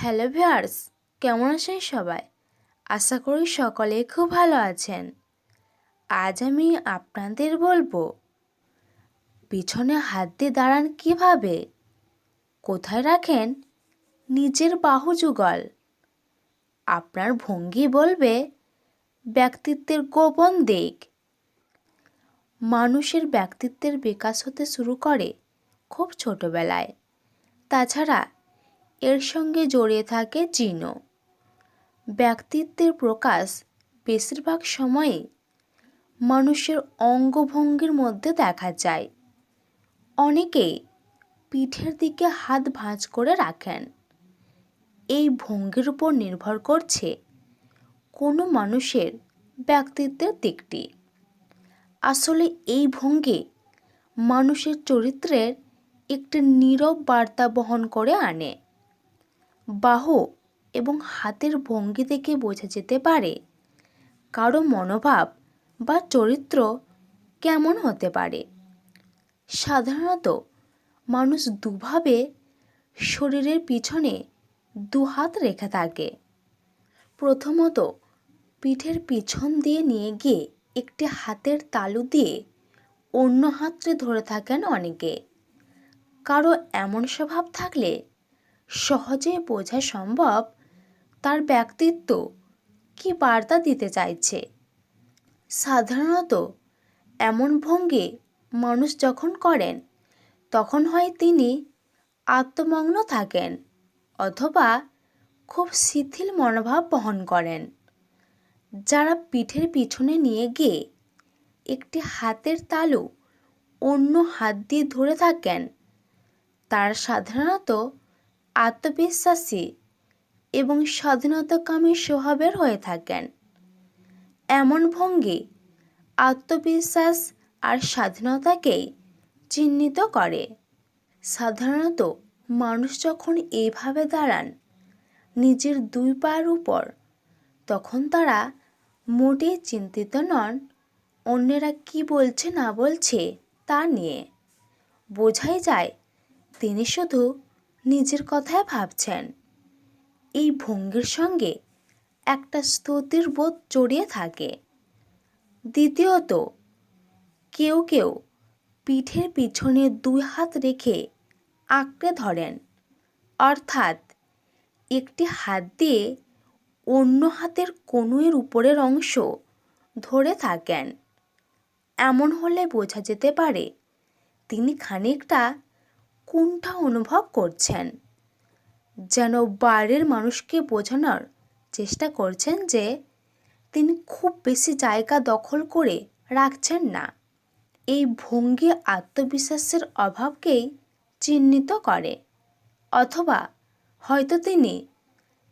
Hello viewers, কেমন আছেন সবাই? আশা করি সকলে খুব ভালো আছেন। আজ আমি আপনাদের বলব, পিছনে হাত দিয়ে দাঁড়ান কীভাবে? কোথায় রাখেন? নিজের বাহু যুগল। আপনার ভঙ্গি বলবে, ব্যক্তিত্বের গোপন দিক। মানুষের ব্যক্তিত্বের বিকাশ হতে শুরু করে খুব ছোটবেলায়। তাছাড়া এর সঙ্গে জড়িয়ে থাকে চিহ্ন ব্যক্তিত্বের প্রকাশ বেশিরভাগ সময়ে মানুষের অঙ্গভঙ্গির মধ্যে দেখা যায়। অনেকে পিঠের দিকে হাত ভাঁজ করে রাখেন। এই ভঙ্গির উপর নির্ভর করছে কোনো মানুষের ব্যক্তিত্বের দিকটি। আসলে এই ভঙ্গি মানুষের চরিত্রের একটি নীরব বার্তা বহন করে আনে। বাহু এবং হাতের ভঙ্গি থেকে বোঝা যেতে পারে। কারও মনোভাব বা চরিত্র কেমন হতে পারে? সাধারণত মানুষ দুভাবে শরীরের পিছনে দু হাত রেখে থাকে। প্রথমত, পিঠের পিছন দিয়ে নিয়ে গিয়ে একটি হাতের তালু দিয়ে অন্য হাতটি ধরে থাকেন অনেকে। কারও এমন স্বভাব থাকলে সহজে বোঝা সম্ভব? তার ব্যক্তিত্ব কি বার্তা দিতে চাইছে? সাধারণত এমন ভঙ্গি মানুষ যখন করেন, তখন হয় তিনি আত্মমগ্ন থাকেন অথবা খুব শিথিল মনোভাব বহন করেন। যারা পিঠের পিছনে নিয়ে গিয়ে একটি হাতের তালু অন্য হাত দিয়ে ধরে থাকেন, তারা সাধারণত আত্মবিশ্বাসী এবং স্বাধীনতাকামী স্বভাবের হয়ে থাকেন। এমন ভঙ্গি আত্মবিশ্বাস আর স্বাধীনতাকেই চিহ্নিত করে। সাধারণত মানুষ যখন এইভাবে দাঁড়ান নিজের দুই পায়ের উপর, তখন তারা মোটেই চিন্তিত নন, অন্যেরা কি বলছে না বলছে তা নিয়ে। বোঝাই যায়, তিনি শুধু নিজের কথায় ভাবছেন। এই ভঙ্গির সঙ্গে একটা স্তুতির বোধ জড়িয়ে থাকে। দ্বিতীয়ত, কেউ কেউ পিঠের পিছনে দুই হাত রেখে আঁকড়ে ধরেন। অর্থাৎ, একটি হাত দিয়ে অন্য হাতের কনুয়ের উপরের অংশ ধরে থাকেন। এমন হলে বোঝা যেতে পারে, তিনি খানিকটা কুণ্ঠা অনুভব করছেন? যেন বাইরের মানুষকে বোঝানোর চেষ্টা করছেন যে, তিনি খুব বেশি জায়গা দখল করে রাখছেন না। এই ভঙ্গি আত্মবিশ্বাসের অভাবকেই চিহ্নিত করে। অথবা হয়তো তিনি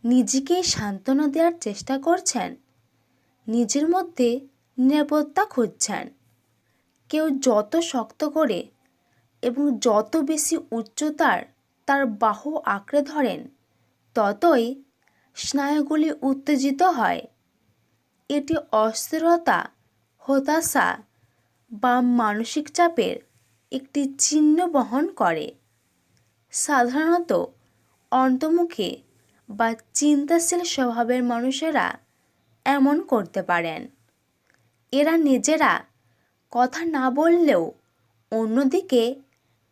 নিজেকেই সান্ত্বনা দেওয়ার চেষ্টা করছেন, নিজের মধ্যে নিরাপত্তা খুঁজছেন। কেউ যত শক্ত করে এবং যত বেশি উচ্চতার তার বাহু আঁকড়ে ধরেন, ততই স্নায়ুগুলি উত্তেজিত হয়। এটি অস্থিরতা, হতাশা বা মানসিক চাপের একটি চিহ্ন বহন করে। সাধারণত অন্তর্মুখী বা চিন্তাশীল স্বভাবের মানুষেরা এমন করতে পারেন। এরা নিজেরা কথা না বললেও অন্যদিকে